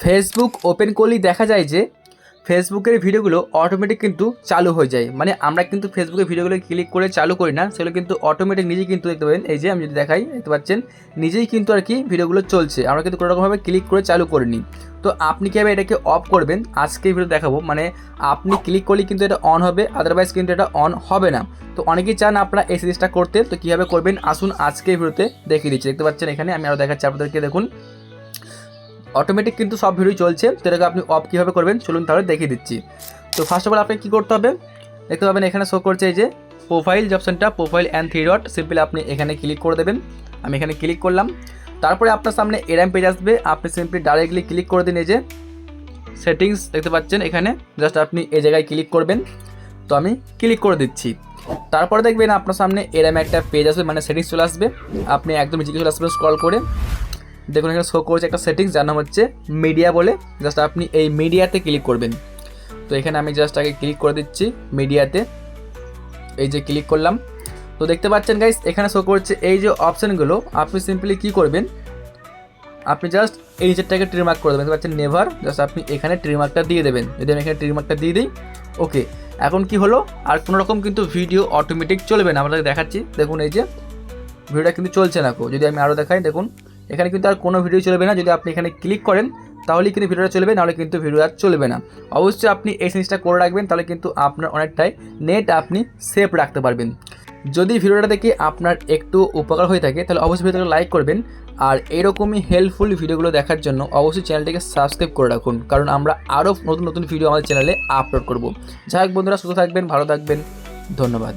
Facebook open করলেই দেখা যায় যে ফেসবুকের ভিডিওগুলো অটোমেটিক কিন্তু চালু হয়ে যায়। মানে আমরা কিন্তু ফেসবুকের ভিডিওগুলো ক্লিক করে চালু করি না, সেগুলো কিন্তু অটোমেটিক নিজেই কিন্তু দেখতে পাবেন। এই যে আমি যদি দেখাই, দেখতে পাচ্ছেন, নিজেই কিন্তু আর কি ভিডিওগুলো চলছে। আমরা কিন্তু কোনো রকমভাবে ক্লিক করে চালু করিনি। তো আপনি কীভাবে এটাকে অফ করবেন? আজকে ভিডিও দেখাবো। মানে আপনি ক্লিক করলেই কিন্তু এটা অন হবে আদারওয়াইজ কিন্তু এটা অন হবে না। তো অনেকেই চান আপনারা এই সিরিজটা করতে। তো কীভাবে করবেন? আসুন আজকে ভিডিওতে দেখিয়ে দিচ্ছি। দেখতে পাচ্ছেন এখানে আমি আরও দেখাচ্ছি আপনাদেরকে। দেখুন অটোমেটিক কিন্তু সব ভিডিও চলছে। তো এটাকে আপনি অফ কীভাবে করবেন, চলুন তাহলে দেখিয়ে দিচ্ছি। তো ফার্স্ট অফ অল আপনাকে কী করতে হবে, দেখতে পাবেন এখানে শো করছে এই যে প্রোফাইল যে অপশানটা profile and three dot simply আপনি এখানে ক্লিক করে দেবেন। আমি এখানে ক্লিক করলাম। তারপরে আপনার সামনে এরাম পেজ আসবে, আপনি সিম্পলি ডাইরেক্টলি ক্লিক করে দিন এই যে সেটিংস দেখতে পাচ্ছেন এখানে জাস্ট আপনি এই জায়গায় ক্লিক করবেন। তো আমি ক্লিক করে দিচ্ছি। তারপরে দেখবেন আপনার সামনে এরম একটা পেজ আসবে মানে সেটিংস চলে আসবে। আপনি একদম নিচে চলে আসবেন স্ক্রল করে দেখুন এখানে শো করছে একটা সেটিংস যার নাম হচ্ছে মিডিয়া বলে। জাস্ট আপনি এই মিডিয়াতে ক্লিক করবেন। তো এখানে আমি জাস্ট আগে ক্লিক করে দিচ্ছি মিডিয়াতে এই যে ক্লিক করলাম। তো দেখতে পাচ্ছেন গাইস এখানে শো করছে এই যে অপশানগুলো আপনি সিম্পলি কী করবেন? আপনি জাস্ট এই নিচেরটাকে ট্রিমার্ক করে দেবেন। পাচ্ছেন নেভার জাস্ট আপনি এখানে ট্রিমার্কটা দিয়ে দেবেন। যদি আমি এখানে ট্রিমার্কটা দিয়ে দিই ওকে এখন কি হলো? আর কোনো রকম কিন্তু ভিডিও অটোমেটিক চলবে না। আপনাদের দেখাচ্ছি। দেখুন এই যে ভিডিওটা কিন্তু চলছে না কো যদি আমি আরও দেখাই, দেখুন। এখানে কিন্তু আর কোনো ভিডিও চলবে না। যদি আপনি এখানে ক্লিক করেন তাহলেই কিন্তু ভিডিওটা চলবে, নাহলে কিন্তু ভিডিও আর চলবে না। অবশ্যই আপনি এই জিনিসটা করে রাখবেন, তাহলে কিন্তু আপনার অনেকটাই নেট আপনি সেভ রাখতে পারবেন। যদি ভিডিওটা দেখে আপনার একটু উপকার হয়ে থাকে, তাহলে অবশ্যই ভিডিওটাকে লাইক করবেন। আর এরকমই হেল্পফুল ভিডিওগুলো দেখার জন্য অবশ্যই চ্যানেলটিকে সাবস্ক্রাইব করে রাখুন, কারণ আমরা আরও নতুন নতুন ভিডিও আমাদের চ্যানেলে আপলোড করব। যাই হোক বন্ধুরা, সুস্থ থাকবেন, ভালো থাকবেন। ধন্যবাদ।